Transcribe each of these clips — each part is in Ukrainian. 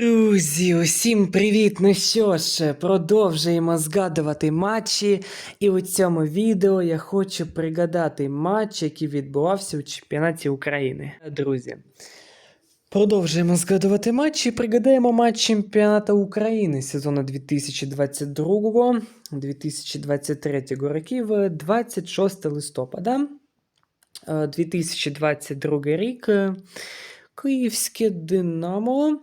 Друзі, усім привіт! Ну що ж, продовжуємо згадувати матчі. І у цьому відео я хочу пригадати матч, який відбувався у чемпіонаті України. Друзі, продовжуємо згадувати матчі. Пригадаємо матч чемпіонату України сезону 2022-2023 років 26 листопада. Е, 2022 рік. е, Київське Динамо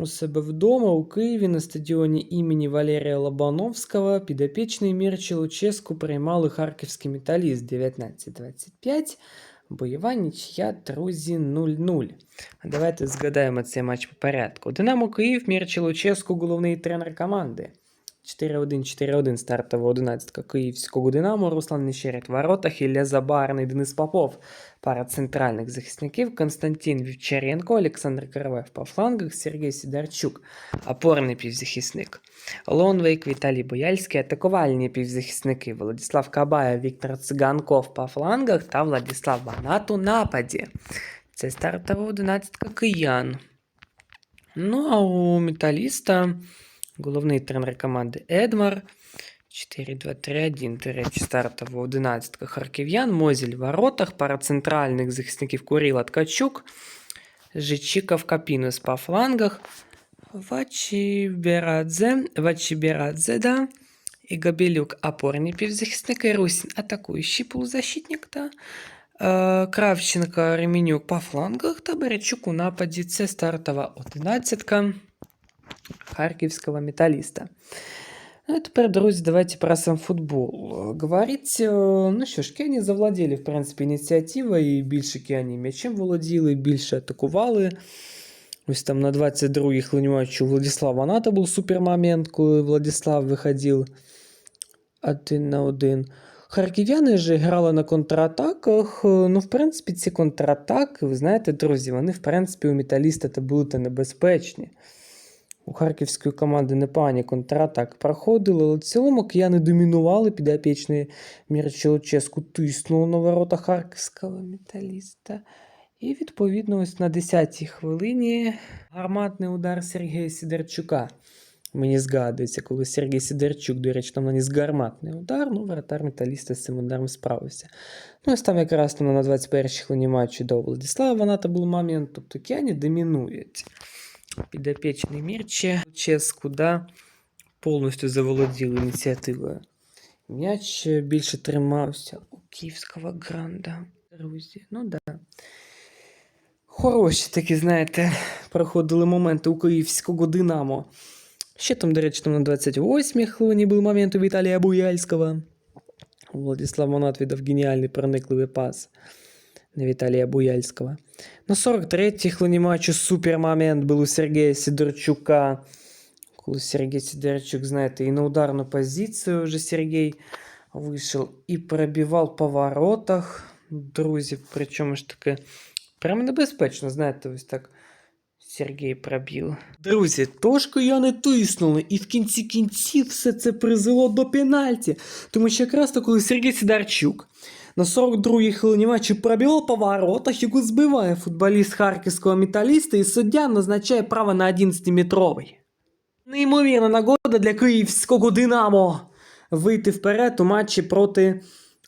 у себе вдома у Києві на стадіоні імені Валерія Лобановського підопічний Мірчі Луческу приймали харківський металіст 19-25. Бойова нічия, друзі, 0-0. Давайте згадаємо цей матч по порядку. Динамо Київ, Мірчі Луческу, головний тренер команди. 4-1-4-1 стартова 11 київського Динамо, Руслан Нещерет в воротах, Ілля Забарний, Денис Попов, пара центральних захисників, Константин Вівчаренко, Олександр Караваєв по флангах, Сергій Сідарчук, опорний півзахисник, Лонвейк, Віталій Бояльський, атакувальні півзахисники, Владислав Кабаєв, Віктор Циганков по флангах та Владислав Банат у нападі. Це стартова 11 киян. Ну, а у металіста головний тренер команди Едмар. 4-2-3-1, до речі, стартова 11 харків'ян, Мозіль в воротах, пара центральних захисників Куріла Ткачук, Жичиков Капінус по флангах, Вачіберадзе, Вачіберадзе, да, і Габелюк опорні півзахисники, Русін атакуючий полузащитник, да, е, Кравченко, Ременюк по флангах та Беречук у нападі. Це стартова 11 Харківського металіста. Ну и теперь, друзья, давайте про сам футбол. Э, Говорить, э, ну що ж, Кені завладіли, в принципі, ініціативою, і більше Кені м'ячем володіли, більше атакували. Ось там на 22-й хвилині матчу Владислав Аната був супермомент, коли Владислав виходив один на один. Харків'яни ж грали на контратаках. Е, Ну, в принципі, ці контратаки, ви знаєте, друзі, вони, в принципі, у металіста та були небезпечні. У харківської команди непогані контратак проходили, але в цілому кияни домінували, підопічний Мірчелческу тиснули на ворота харківського металіста. І відповідно ось на 10-й хвилині гарматний удар Сергія Сідерчука. Мені згадується, коли Сергій Сідерчук, до речі, там наніс гарматний удар, ну, вратар металіста з цим ударом справився. Ну, ось там якраз там на 21-й хвилині матчу до Владислава Ваната був момент, тобто кияни домінують підопічний Мірче Ческу, да, повністю заволоділи ініціативою. М'яч більше тримався у київського гранда. Друзі, ну да. Хороші такі, знаєте, проходили моменти у київського Динамо. Ще там, до речі, там на 28-й хвилині був момент у Віталія Буяльського. Владислав Монат віддав геніальний проникливий пас Віталія Буяльського. На 43-й хвилині матчу супермомент був у Сергія Сидорчука. Коли Сергій Сидорчук, знаєте, і на ударну позицію вже Сергій вийшов і пробивав по воротах. Друзі, причому ж таки прямо небезпечно, знаєте, ось так. Сергій пробив. Друзі, тошки я не тиснули, і в кінці кінців все це призвело до пенальті. Тому що якраз то, коли Сергій Сидорчук на 42-й хвилині матчу пробивав по воротах, яку збиває футболіст харківського металіста, і суддя назначає право на 11-метровий. Неймовірна нагода для київського Динамо вийти вперед у матчі проти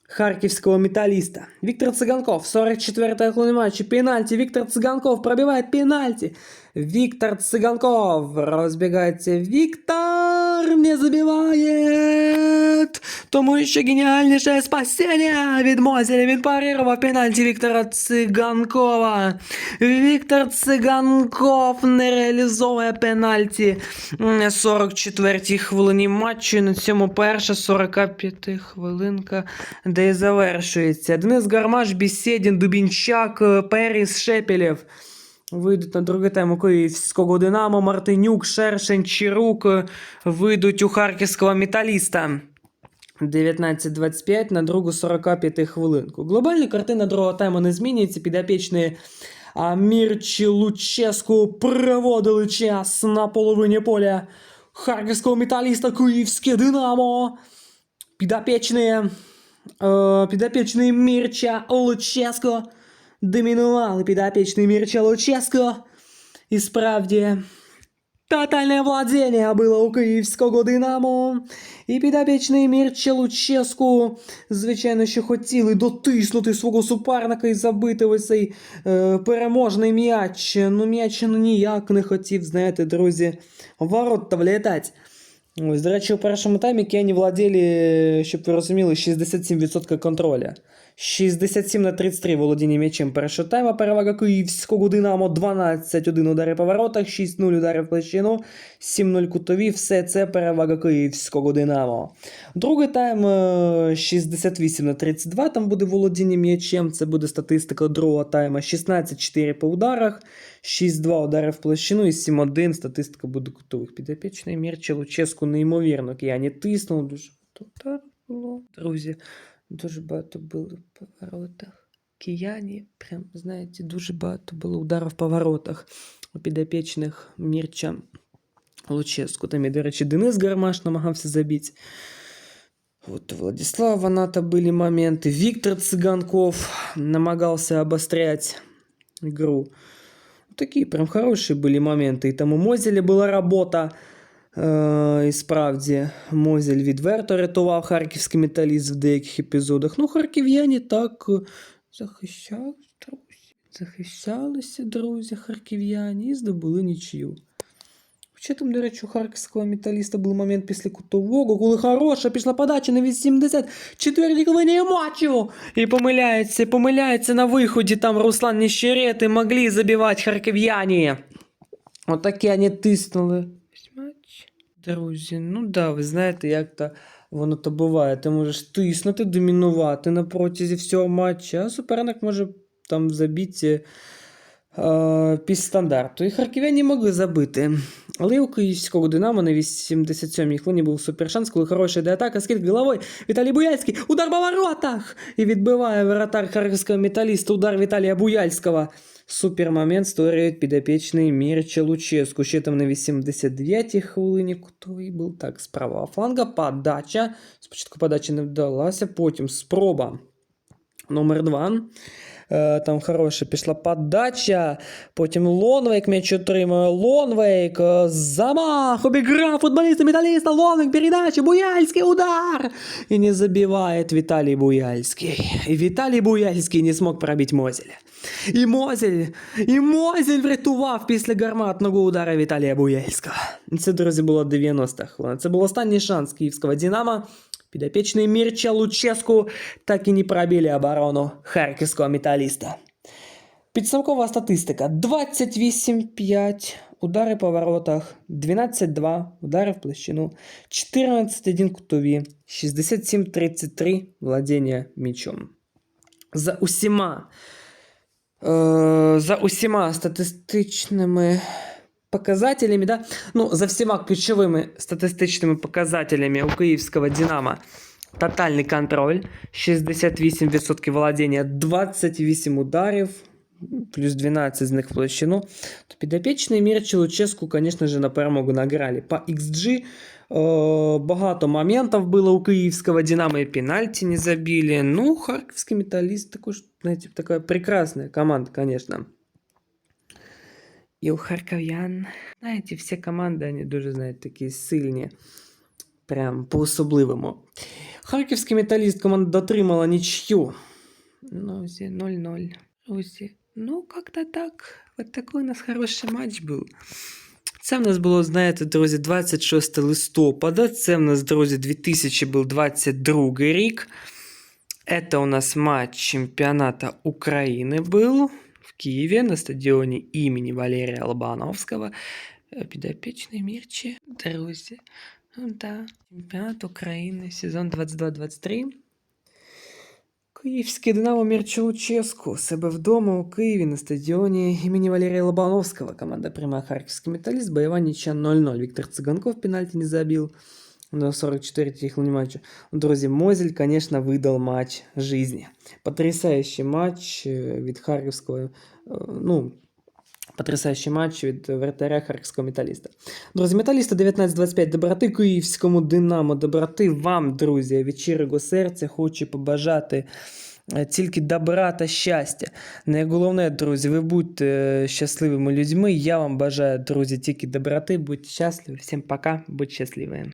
харківського металіста. Віктор Циганков, 44-я хвилина матчу, пенальті. Віктор Циганков пробиває пенальті. Віктор Циганков розбігається. Віктор не забиває. Тому що геніальніше спасіння від Мозеля. Він парирував пенальті Віктора Циганкова. Віктор Циганков не реалізовує пенальті 44-й хвилині матчу. На цьому перша 45 хвилинка, де і завершується. Денис Гармаш, Бісєдін, Дубінчак, Періс, Шепелєв. Вийдуть на другий тему київського Динамо, Мартинюк, Шершень, Чирук вийдуть у харківського металіста. 19-25 на другу 45 хвилинку. Глобальна картина другого тайму не змінюється. Підопічні а Мірчі Луческу проводили час на половині поля харківського металіста Київське Динамо. Підопічні, е, підопічні Мірча Луческо домінували підопічний Мірча Луческо. І справді Тотальне владіння було у київського Динамо. І підопічний Мірче Луческу, звичайно, що хотіли дотиснути свого суперника і забити ось цей е, переможний м'яч. Ну, м'яч ну, ніяк не хотів, знаєте, друзі, в ворота влітати. Ось, до речі, у першому таймі кияні владіли, щоб ви розуміли, 67% контроля. 67 на 33 володіння м'ячем першого тайма. Перевага київського Динамо 12-1 удари по воротах, 6-0 удари в площину, 7-0 кутові. Все це перевага київського Динамо. Другий тайм е, 68 на 32. Там буде володіння м'ячем. Це буде статистика другого тайма. 16-4 по ударах, 6-2 удари в площину і 7-1 статистика буде кутових. Підопічний Мірче Луческу неймовірно. Кияні тиснули дуже багато ударів було. Друзі, дуже багато було в поворотах. Кияні, прям, знаєте, дуже багато було ударів по воротах у підопічних Мірча Луческу. Там і, до речі, Денис Гармаш намагався забити. Вот у Владислава Ваната были моменты. Виктор Цыганков намагался обострять игру. Такие прям хорошие были моменты. І там у Мозеля була робота. Е, і справді, Мозель відверто рятував харківський металіст в деяких епізодах. Ну, харків'яні так е, захищались, друзі. Захищалися, друзі, харків'яні і здобули нічию. Хоча там, до речі, у харківського металіста був момент після кутового, коли хороша пішла подача на 84 хвилині матчу. І помиляється, помиляється на виході. Там Руслан Нещерет і могли забивати харків'яні. Отакі вони тиснули. Друзі, ну да, ви знаєте, як то воно то буває. Ти можеш тиснути, домінувати на протязі всього матча, а суперник може там забити після стандарту. І харків'яні могли забити. Але у київського Динамо на 87-й хвилині був супершанс, коли хороша йде атака, скид головою. Віталій Буяльський, удар по воротах! І відбиває воротар харківського металіста, удар Віталія Буяльського. Супермомент створює підопічний Мірча Луческу. Ще там на 89-й хвилині кутовий був. Так, з правого фланга подача. Спочатку подача не вдалася, потім спроба номер 2. Е, Там хороша пішла подача. Потім Лонвейк м'яч отримує. Лонвейк. е, Замах. Обіграв футболіста металіста. Лонвейк передача. Буяльський удар. І не забиває Віталій Буяльський. І Віталій Буяльський не змог пробити Мозеля. І Мозель, і Мозель врятував після гарматного удара Віталія Буяльського. Це, друзі, було 90 хвилин. Це був останній шанс київського Динамо. Підопічний Мірча Луческу так і не пробили оборону харківського металіста. Підсумкова статистика: 28-5 удари по воротах, 12-2 удари в площину, 14-1 кутові, 67-33 владіння м'ячом. За усіма, е, за усіма статистичними показателями, да? ну, за всіма ключовими статистичними показателями у київського Динамо тотальний контроль, 68% володіння, 28 ударів, плюс 12 з них в площину. То підопічний Мірчі Луческу, звісно ж, на перемогу награли. По XG е, багато моментів було у київського Динамо і пенальті не забили. Ну, харківський металіст також, знаєте, така прекрасна команда, звісно. І у харків'ян, знаєте, всі команди, вони дуже, знаєте, такі сильні. Прям по-особливому. Харківський металіст команда дотримала нічю. Ну, ось 0-0. Ось. Ну, как-то так. Вот такой у нас хороший матч був. Це в нас було, знаєте, друзі, 26 листопада. Це в нас, друзі, 2022 рік. Это у нас матч чемпионата Украины был в Киеве на стадионе имени Валерия Лобановского. Э, Підопічний Мірчі, друзі. Ну да, чемпіонат України, сезон 22-23. Київський Динамо Мірчелуческу себе вдома у Києві на стадіоні імені Валерія Лобановського. Команда приймає харківський металіст, бойова нічия 0-0. Віктор Цыганков пенальти не забил на 44-й хвилине матча. Друзі, Мозель, конечно, выдал матч жизни. Потрясающий матч э, від харківського, э, ну, Потрясаючий матч від вратаря харківського металіста. Друзі, металіста 19-25 доброти київському Динамо. Доброти вам, друзі, від щирого серця хочу побажати е, тільки добра та щастя. Найголовне, друзі, ви будьте е, щасливими людьми. Я вам бажаю, друзі, тільки доброти, будьте щасливі. Всім пока, будьте щасливі.